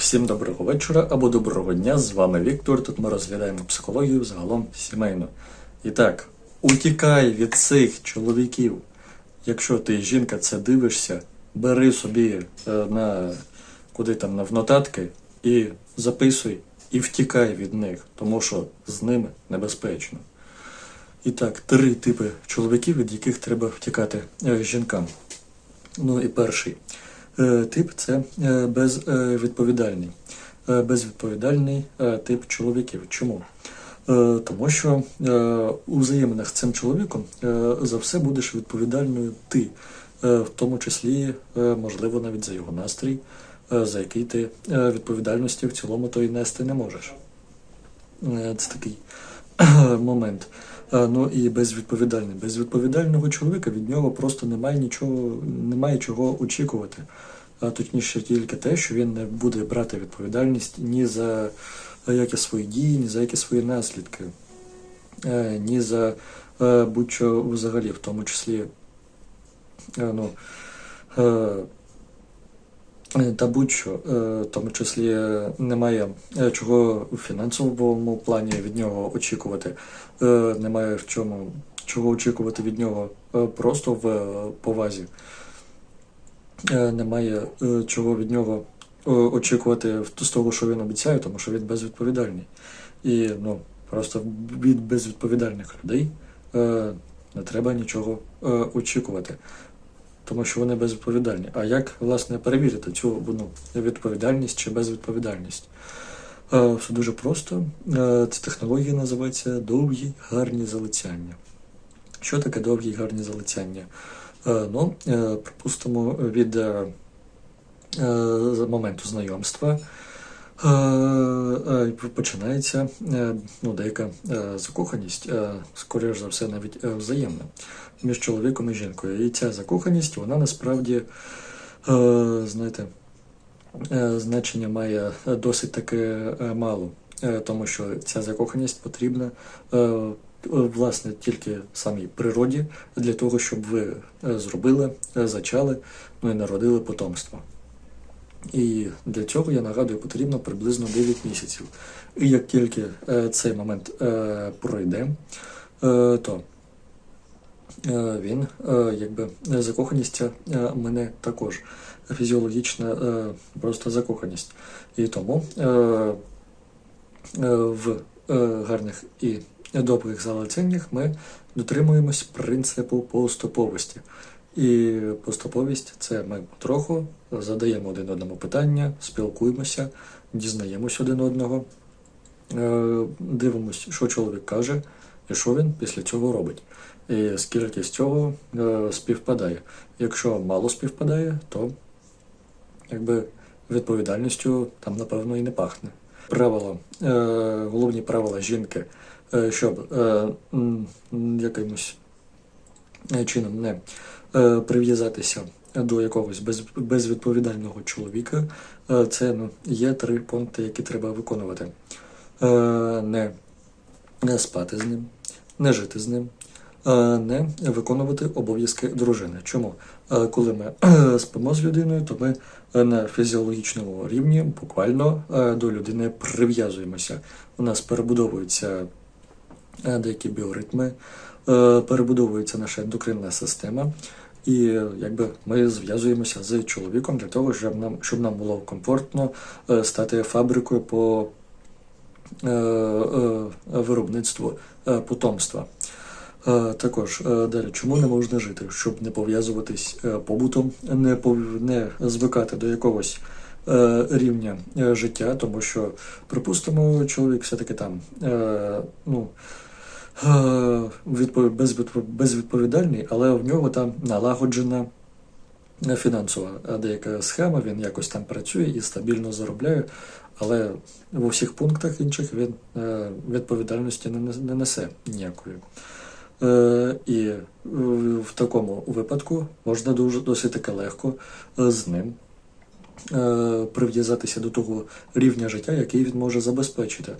Всім доброго вечора або доброго дня. З вами Віктор. Тут ми розглядаємо психологію загалом сімейно. І так, утікай від цих чоловіків. Якщо ти жінка це дивишся, бери собі е, на куди там в нотатки і записуй, і втікай від них, тому що з ними небезпечно. І так, три типи чоловіків, від яких треба втікати е, жінкам. Ну і перший тип це е, безвідповідальний. Е, Безвідповідальний е, тип чоловіків. Чому? Е, Тому що е, у взаєминах з цим чоловіком е, за все будеш відповідальною ти, Е, в тому числі, е, можливо, навіть за його настрій, е, за який ти е, відповідальності в цілому то й нести не можеш. Е, Це такий момент. Ну і безвідповідальний. Безвідповідального чоловіка від нього просто немає нічого, немає чого очікувати. А точніше, тільки те, що він не буде брати відповідальність ні за які свої дії, ні за які свої наслідки, е, ні за е, будь-що взагалі, в тому числі. е, Ну, Та будь-що, е, в тому числі е, немає е, чого у фінансовому плані від нього очікувати, е, немає в чому чого очікувати від нього е, просто в е, повазі. Е, Немає е, чого від нього е, очікувати з того, що він обіцяє, тому що він безвідповідальний. І ну, просто від безвідповідальних людей е, не треба нічого е, очікувати тому що вони безвідповідальні. А як власне перевірити цю ну, відповідальність чи безвідповідальність? Е, Все дуже просто. Е, Ця технологія називається довгі гарні залицяння. Що таке довгі гарні залицяння? Е, Ну, припустимо, від моменту знайомства починається е, ну, деяка е, закоханість, е, скоріш за все, навіть е, взаємна між чоловіком і жінкою. І ця закоханість, вона насправді, е, знаєте, е, значення має досить таки е, мало, е, тому що ця закоханість потрібна. е, Власне, тільки самій природі для того, щоб ви е, зробили, е, зачали, ну і народили потомство. І для цього, я нагадую, потрібно приблизно 9 місяців. І як тільки е, цей момент е, пройде, е, то е, він, е, якби закоханість е, мене також фізіологічна просто закоханість. І тому в гарних і добрих залицяннях ми дотримуємось принципу поступовості. І поступовість це ми потроху задаємо один одному питання, спілкуємося, дізнаємось один одного, е, дивимось, що чоловік каже, і що він після цього робить. І скільки з цього е, співпадає. Якщо мало співпадає, то якби відповідальністю там, напевно, і не пахне. Правила, е, головні правила жінки, щоб якимось чином не е, прив'язатися до якогось без, безвідповідального чоловіка, е, це ну, є три пункти, які треба виконувати. Е, не, спати з ним, не жити з ним, е, не виконувати обов'язки дружини. Чому? Е, Коли ми е, спимо з людиною, то ми е, на фізіологічному рівні буквально е, до людини прив'язуємося. У нас перебудовуються е, деякі біоритми, е, перебудовується наша ендокринна система. І е, якби ми зв'язуємося з чоловіком для того, щоб нам, щоб нам було комфортно е, стати фабрикою по е, е, виробництву е, потомства. Е, Також е, далі, чому не можна жити, щоб не пов'язуватись е, побутом, не не звикати до якогось е, рівня е, життя, тому що, припустимо, чоловік все-таки там е, ну, е. Безвідповідальний, але в нього там налагоджена фінансова е, деяка схема, він якось там працює і стабільно заробляє, але в усіх пунктах інших він е, відповідальності не несе ніякої. Е, І е, в такому випадку можна дуже досить таки легко е, з ним е, прив'язатися до того рівня життя, який він може забезпечити.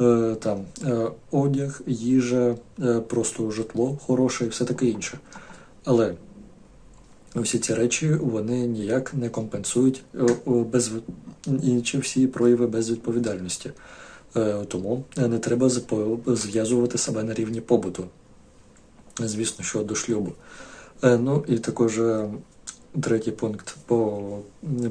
Е, Там е, одяг, їжа, е, просто житло хороше і все таке інше. Але всі ці речі вони ніяк не компенсують без, і чи всі прояви безвідповідальності. Тому не треба зв'язувати себе на рівні побуту. Звісно, що до шлюбу. Ну і також третій пункт по,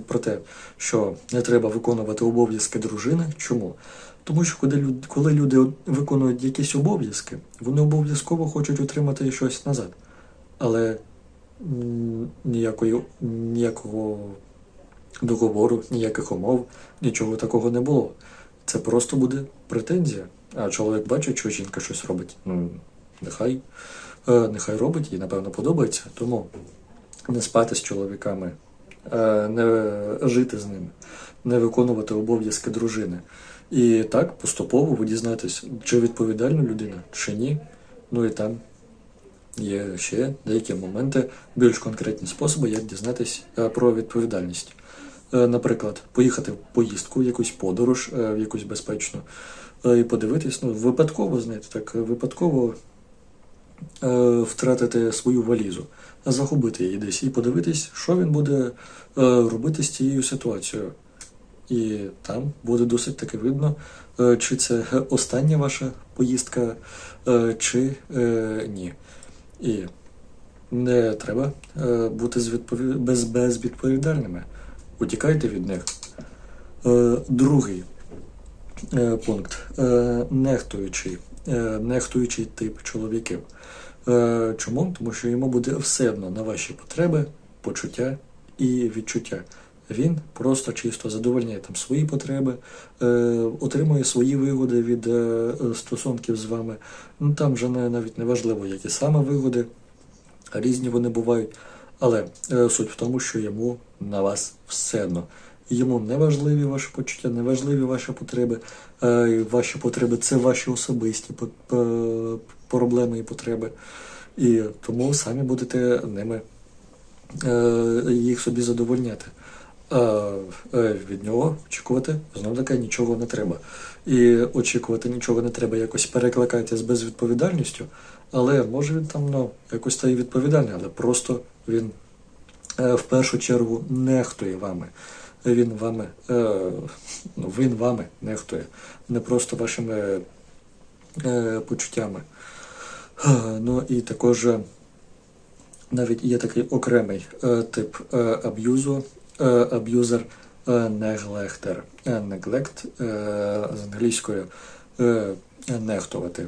про те, що не треба виконувати обов'язки дружини. Чому? Тому що коли, люд- коли люди виконують якісь обов'язки, вони обов'язково хочуть отримати щось назад. Але ніякої, ніякого договору, ніяких умов, нічого такого не було. Це просто буде претензія. А чоловік бачить, що жінка щось робить. Ну, нехай, е, нехай робить, їй, напевно, подобається. Тому не спати з чоловіками, е, не жити з ними, не виконувати обов'язки дружини. І так поступово ви дізнаєтесь, чи відповідальна людина, чи ні. Ну і там є ще деякі моменти, більш конкретні способи, як дізнатись е, про відповідальність. Е, Наприклад, поїхати в поїздку, в якусь подорож, е, в якусь безпечну, і подивитись, ну, випадково, знаєте, так, випадково втратити свою валізу, загубити її десь і подивитись, що він буде робити з цією ситуацією. І там буде досить таки видно, е, чи це остання ваша поїздка, е, чи е, ні. І не треба бути без... безвідповідальними. Утікайте від них. Другий пункт. Нехтуючий. Нехтуючий тип чоловіків. Чому? Тому що йому буде все одно на ваші потреби, почуття і відчуття. Він просто чисто задовольняє там свої потреби, е, отримує свої вигоди від е, стосунків з вами. Ну там вже не, навіть не важливо, які саме вигоди, різні вони бувають. Але е, суть в тому, що йому на вас все одно. Йому не важливі ваші почуття, не важливі ваші потреби. Е, ваші потреби це ваші особисті проблеми і потреби. І тому самі будете ними е, їх собі задовольняти. А е, від нього очікувати знов таки нічого не треба. І очікувати нічого не треба, якось перекликати з безвідповідальністю, але може він там ну, якось та й відповідальний, але просто він е, в першу чергу нехтує вами. Він вами, е, ну, він вами нехтує, не просто вашими е, почуттями. Е, Ну і також е, навіть є такий окремий е, тип е, аб'юзу, е, аб'юзер неглехтер. Е, Неглект е, з англійською нехтувати.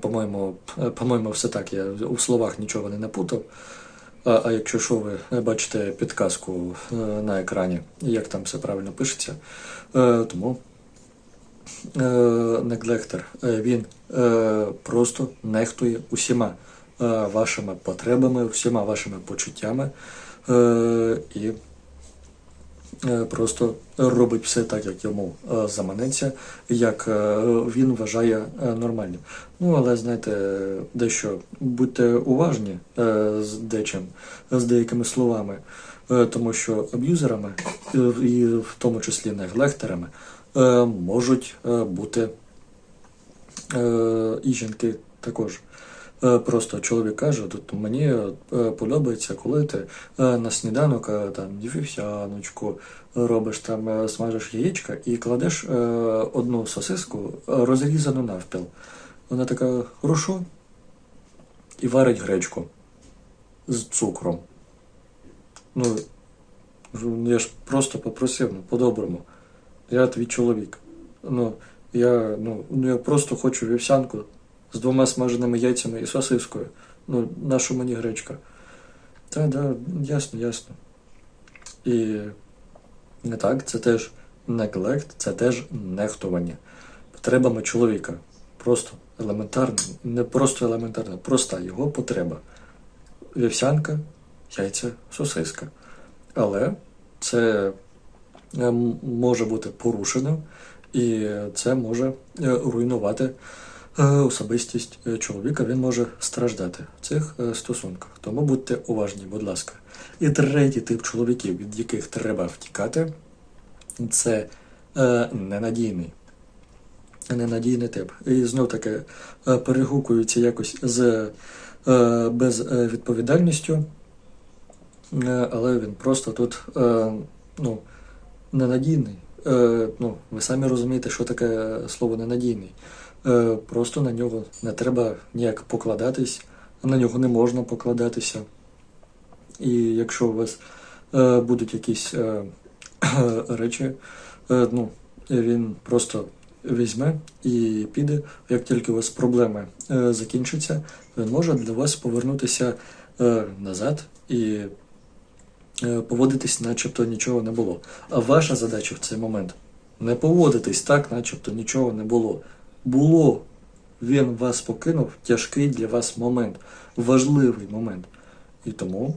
По-моєму, по-моєму, все так. Я у словах нічого не напутав. А, а якщо що, ви бачите підказку на екрані, як там все правильно пишеться, тому неглектор, е, він просто нехтує усіма вашими потребами, всіма вашими почуттями і е, просто робить все так, як йому е, заманеться, як е, він вважає е, нормальним. Ну, але знаєте, дещо будьте уважні е, з дечим, з деякими словами, е, тому що аб'юзерами, е, і в тому числі неглехтерами, е, можуть е, бути е, і жінки також. Е, Просто чоловік каже, тут мені е, подобається, коли ти е, на сніданок там вівсяночку робиш, там смажиш яєчка і кладеш одну сосиску розрізану навпіл. Вона така хорошо і варить гречку з цукром. Ну, я ж просто попросив, ну, по-доброму. Я твій чоловік. Ну, я, ну, ну, я просто хочу вівсянку з двома смаженими яйцями і сосискою. Ну, нашу мені гречка. Та, да, ясно, ясно. І не так, це теж неглект, це теж нехтування потребами чоловіка. Просто елементарно, не просто елементарно, проста його потреба. Вівсянка, яйця, сосиска. Але це е, може бути порушеним, і це може е, руйнувати особистість е, чоловіка. Він може страждати в цих е, стосунках. Тому будьте уважні, будь ласка. І третій тип чоловіків, від яких треба втікати, це е, ненадійний. Ненадійний тип. І знов таки е, перегукуються якось з е, безвідповідальністю, е, але він просто тут е, ну, ненадійний. Е, ну, ви самі розумієте, що таке слово ненадійний. Е, просто на нього не треба ніяк покладатись, на нього не можна покладатися. І якщо у вас е, будуть якісь е, речі, ну, він просто візьме і піде. Як тільки у вас проблеми закінчаться, він може для вас повернутися назад і поводитись, начебто нічого не було. А ваша задача в цей момент не поводитись так, начебто нічого не було. Було. Він вас покинув тяжкий для вас момент, важливий момент. І тому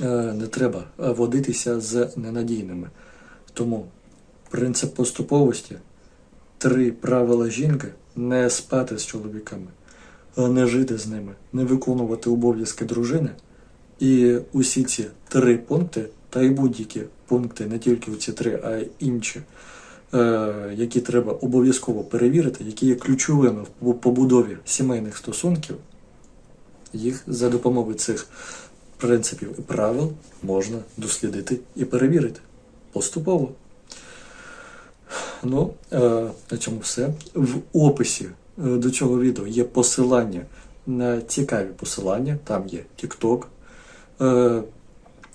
е, не треба водитися з ненадійними. Тому принцип поступовості, три правила жінки не спати з чоловіками, не жити з ними, не виконувати обов'язки дружини. І усі ці три пункти, та й будь-які пункти, не тільки ці три, а й інші, які треба обов'язково перевірити, які є ключовими в побудові сімейних стосунків, їх за допомогою цих принципів і правил можна дослідити і перевірити поступово. Ну, е, на цьому все. В описі е, до цього відео є посилання на цікаві посилання. Там є TikTok, е,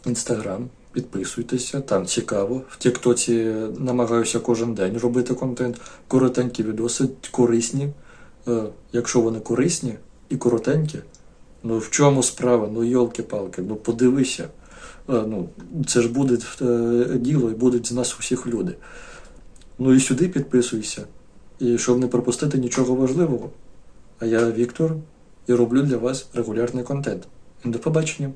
Instagram. Підписуйтеся, там цікаво. В Тіктоці намагаюся кожен день робити контент. Коротенькі відоси, корисні. Е, якщо вони корисні і коротенькі, ну в чому справа? Ну йолки-палки, ну подивися. Е, ну, це ж буде е, діло і будуть з нас усіх люди. Ну і сюди підписуйся. І щоб не пропустити нічого важливого. А я Віктор і роблю для вас регулярний контент. До побачення!